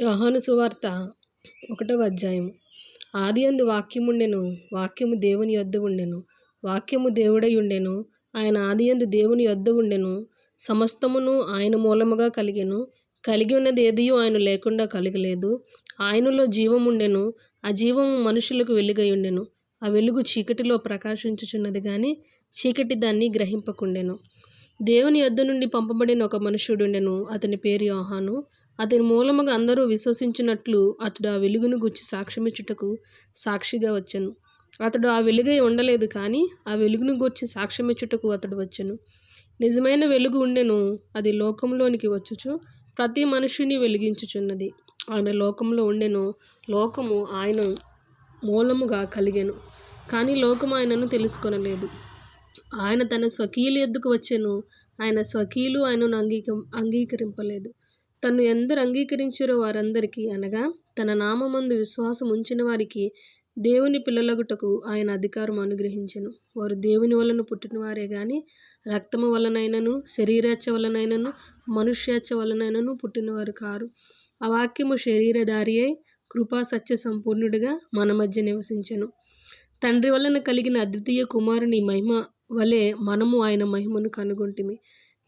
యోహాను సువార్త ఒకటవ అధ్యాయం ఆది అందు వాక్యముండెను వాక్యము దేవుని యొద్ద ఉండెను వాక్యము దేవుడై ఉండెను ఆయన ఆది అందు దేవుని యొద్ద ఉండెను సమస్తమును ఆయన మూలముగా కలిగెను కలిగి ఉన్నది ఏదియో ఆయన లేకుండా కలగలేదు. ఆయనలో జీవముండెను ఆ జీవము మనుషులకు వెలుగై ఉండెను ఆ వెలుగు చీకటిలో ప్రకాశించుచున్నది కానీ చీకటి దాన్ని గ్రహింపకుండెను. దేవుని యొద్ద నుండి పంపబడిన ఒక మనుషుడుండెను అతని పేరు యోహాను. అతని మూలముగా అందరూ విశ్వసించినట్లు అతడు ఆ వెలుగును గుచ్చి సాక్ష్యమిచ్చుటకు సాక్షిగా వచ్చాను. అతడు ఆ వెలుగై ఉండలేదు కానీ ఆ వెలుగును గూర్చి సాక్ష్యమిచ్చుటకు అతడు వచ్చెను. నిజమైన వెలుగు ఉండెను అది లోకంలోనికి వచ్చుచు ప్రతి మనుషుని వెలిగించుచున్నది. ఆయన లోకంలో ఉండెను లోకము ఆయన మూలముగా కలిగెను కానీ లోకము ఆయనను తెలుసుకొనలేదు. ఆయన తన స్వకీయుల ఎద్దుకు వచ్చెను ఆయన స్వకీయులు ఆయనను అంగీక అంగీకరింపలేదు. తన్ను ఎందరు అంగీకరించారో వారందరికీ అనగా తన నామందు విశ్వాసం ఉంచిన వారికి దేవుని పిల్లలగుటకు ఆయన అధికారం అనుగ్రహించను. వారు దేవుని వలన పుట్టిన వారే కానీ రక్తము వలనైనను శరీరేచ్ఛ వలనైనను మనుష్యేచ్ఛ వలనైనను పుట్టినవారు కారు. ఆ వాక్యము శరీరధారి అయి కృపా సత్య సంపూర్ణుడిగా మన మధ్య నివసించను. తండ్రి వలన కలిగిన అద్వితీయ కుమారుని మహిమ వలె మనము ఆయన మహిమను కనుగొంటిమి.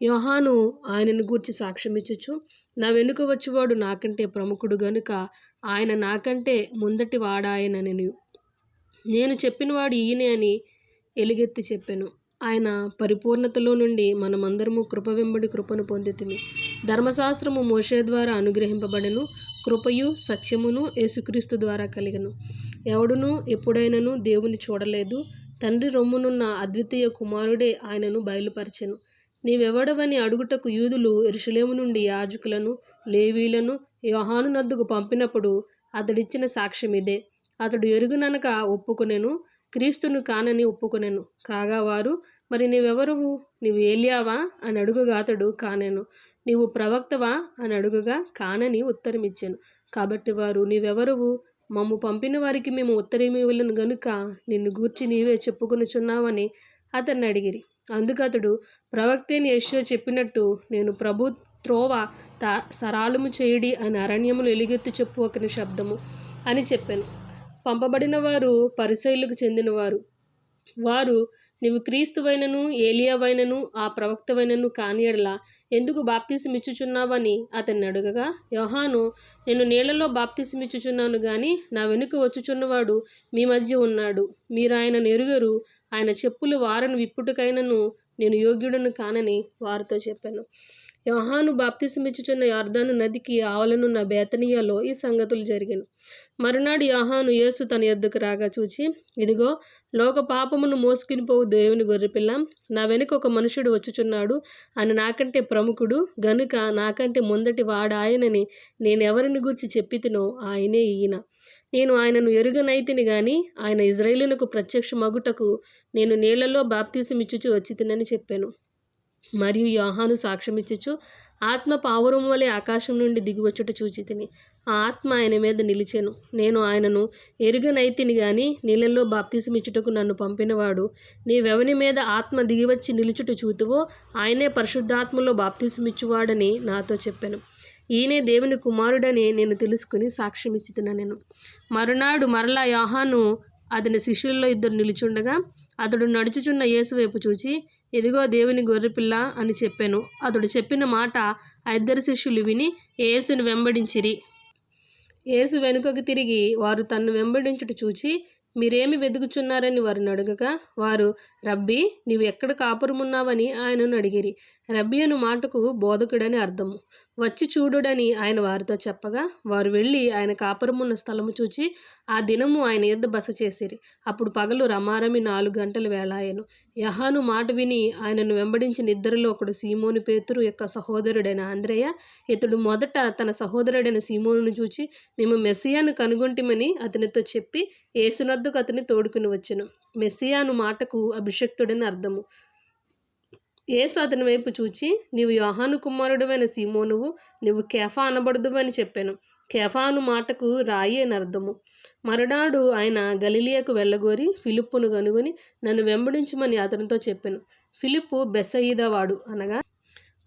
యోహాను ఆయనను గూర్చి సాక్ష్యమిచ్చుచు నా వెనుక వచ్చేవాడు నాకంటే ప్రముఖుడు గనుక ఆయన నాకంటే ముందటి వాడాయనని నేను చెప్పినవాడు ఈయనే అని ఎలుగెత్తి చెప్పాను. ఆయన పరిపూర్ణతలో నుండి మనమందరము కృప వెంబడి కృపను పొందితిమి. ధర్మశాస్త్రము మోషే ద్వారా అనుగ్రహింపబడను. కృపయు సత్యమును యేసుక్రీస్తు ద్వారా కలిగను. ఎవడును ఎప్పుడైనను దేవుని చూడలేదు. తండ్రి రొమ్మునున్న అద్వితీయ కుమారుడే ఆయనను బయలుపరిచెను. నీవెవడవని అడుగుటకు యూదులు ఎరుషులేము నుండి యాజకులను లేవీలను యోహాను నద్దుకు పంపినప్పుడు అతడిచ్చిన సాక్ష్యం ఇదే. అతడు ఎరుగుననక ఒప్పుకొనెను క్రీస్తును కానని ఒప్పుకొనెను. కాగా వారు మరి నీవెవరువు? నీవు ఏలియావా? అని అడుగుగా అతడు కానెను. నీవు ప్రవక్తవా? అని అడుగుగా కానని ఉత్తరమిచ్చాను. కాబట్టి వారు నీవెవరువు? మమ్ము పంపిన వారికి మేము ఉత్తరమివ్వలను గనుక నిన్ను గూర్చి నీవే చెప్పుకొనుచున్నావని అతన్ని అడిగిరి. అందుకు అతడు ప్రవక్తని యశ్వ చెప్పినట్టు నేను ప్రభు త్రోవ తా సరాళము చేయడి అని అరణ్యములు ఎలుగెత్తి చెప్పు ఒకని శబ్దము అని చెప్పాను. పంపబడిన వారు పరిశైలకు చెందినవారు. వారు నీవు క్రీస్తువైనను ఏలియావైనను ఆ ప్రవక్తవైనను కానియడలా ఎందుకు బాప్తీసమిచ్చుచున్నావని అతన్ని అడుగగా యోహాను నేను నీళ్ళలో బాప్తీసమిచ్చుచున్నాను గాని నా వెనుక వచ్చుచున్నవాడు మీ మధ్య ఉన్నాడు. మీరు ఆయన నెరుగరు ఆయన చెప్పులు వారను విప్పుటకైనను నేను యోగ్యుడను కానని వారితో చెప్పాను. యోహాను బాప్తిసమిచ్చుచున్న యార్దాను నదికి ఆవలనున్న బేతనీయలో ఈ సంగతులు జరిగాను. మరునాడు యోహాను యేసు తన ఎద్దుకు రాగా చూచి ఇదిగో లోక పాపమును మోసుకుని పోవు దేవుని గొర్రెపిల్ల. నా వెనుక ఒక మనుషుడు వచ్చుచున్నాడు. అని నాకంటే ప్రముఖుడు. గనుక నాకంటే ముందటి వాడాయనని నేను ఎవరిని గురించి చెప్పితినో ఆయనే ఈయన. నేను ఆయనను ఎరుగనైతిని గాని ఆయన ఇజ్రాయేలునకు ప్రత్యక్ష మగుటకు నేను నీళ్ళలో బాప్తీసమిచ్చుచు వచ్చి తినని చెప్పాను. మరియు యోహాను సాక్ష్యమిచ్చుచు ఆత్మ పావురం వలె ఆకాశం నుండి దిగివచ్చుట చూచి తిని ఆ ఆత్మ ఆయన మీద నిలిచెను. నేను ఆయనను ఎరుగనైతిని గాని నీళ్ళల్లో బాప్తిసమిచ్చుటకు నన్ను పంపినవాడు. నీవెవని మీద ఆత్మ దిగివచ్చి నిలుచుట చూతువో ఆయనే పరిశుద్ధాత్మలో బాప్తిసమిచ్చువాడని నాతో చెప్పాను. ఈయనే దేవుని కుమారుడని నేను తెలుసుకుని సాక్ష్యమిచ్చితున్నా నేను. మరునాడు మరలా యోహాను అతని శిష్యుల్లో ఇద్దరు నిలుచుండగా అతడు నడుచుచున్న యేసు వైపు చూచి ఇదిగో దేవుని గొర్రెపిల్ల అని చెప్పాను. అతడు చెప్పిన మాట ఆ ఇద్దరు శిష్యులు విని యేసుని వెంబడించిరి. యేసు వెనుకకు తిరిగి వారు తన్ను వెంబడించుట చూచి మీరేమి వెతుకుచున్నారని వారిని అడగగా వారు రబ్బీ నీవు ఎక్కడ కాపురమున్నావని ఆయనను అడిగిరి. రబ్బీ అను మాటకు బోధకుడని అర్థము. వచ్చి చూడుడని ఆయన వారితో చెప్పగా వారు వెళ్ళి ఆయన కాపురమున్న స్థలము చూచి ఆ దినము ఆయన ఎద్ద బస చేసిరి. అప్పుడు పగలు రమారమి నాలుగు గంటల వేళాయను. యహాను మాట విని ఆయనను వెంబడించిన ఇద్దరిలో ఒకడు సీమోని పేతురు యొక్క సహోదరుడైన ఆంధ్రయ్య ఇతడు మొదట తన సహోదరుడైన సీమోను చూచి మేము మెస్సియాను కనుగొంటిమని అతనితో చెప్పి ఏసునద్దుకు అతని తోడుకుని వచ్చెను. మెస్సియాను మాటకు అభిషక్తుడని అర్థము. యేసు అతని వైపు చూచి నీవు యోహాను కుమారుడువైన సీమోనువు నువ్వు కేఫా అనబడదు అని చెప్పాను. కేఫాను మాటకు రాయి అని అర్థము. మరునాడు ఆయన గలిలియకు వెళ్ళగోరి ఫిలిప్పును కనుగొని నన్ను వెంబడించమని అతనితో చెప్పాను. ఫిలిప్పు బెస్సయిదవాడు అనగా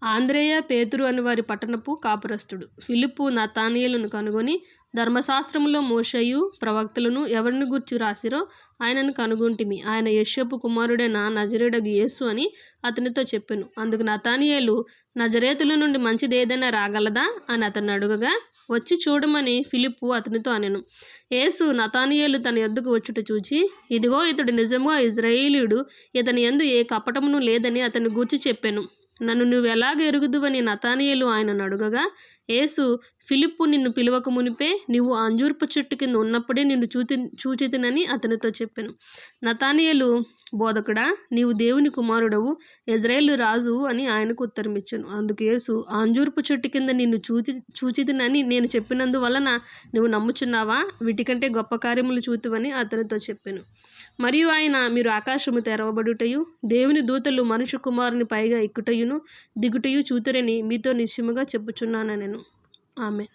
ఆంద్రేయ పేతురు అని వారి పట్టణపు కాపురస్తుడు. ఫిలిప్పు నతానియలను కనుగొని ధర్మశాస్త్రములో మోషయు ప్రవక్తలను ఎవరిని గూర్చి రాసిరో ఆయనను కనుగొంటిమి. ఆయన యశ్యపు కుమారుడైన నజరేడగు యేసు అని అతనితో చెప్పాను. అందుకు నతానియేలు నజరేతుల నుండి మంచిది ఏదైనా రాగలదా? అని అతను అడుగగా వచ్చి చూడమని ఫిలిప్పు అతనితో అనెను. యేసు నతానియేలు తన ఎద్దుకు వచ్చుట చూచి ఇదిగో ఇతడు నిజముగా ఇజ్రాయేలీయుడు ఇతని ఎందు ఏ కపటమును లేదని అతని గూర్చి చెప్పాను. నన్ను నువ్వు ఎలాగ ఎరుగుదువని నతానియలు ఆయనను అడుగగా యేసు ఫిలిప్పు నిన్ను పిలవక మునిపే నువ్వు అంజూర్పు చెట్టు కింద ఉన్నప్పుడే నిన్ను చూచి చూచితినని అతనితో చెప్పాను. నతానియలు బోధకుడా నీవు దేవుని కుమారుడవు ఇజ్రాయేల్ రాజు అని ఆయనకు ఉత్తరం ఇచ్చాను అందుకు యేసు ఆంజూర్పు చెట్టు కింద నిన్ను చూచి చూచితినని నేను చెప్పినందువలన నువ్వు నమ్ముచున్నావా? వీటికంటే గొప్ప కార్యములు చూతువని అతనితో చెప్పాను. మరియు ఆయన మీరు ఆకాశము తెరవబడుటయు దేవుని దూతలు మనుషు కుమారుని పైగా ఎక్కుటయును దిగుటయు చూతురని మీతో నిశ్చయముగా చెప్పుచున్నాను నేను ఆమె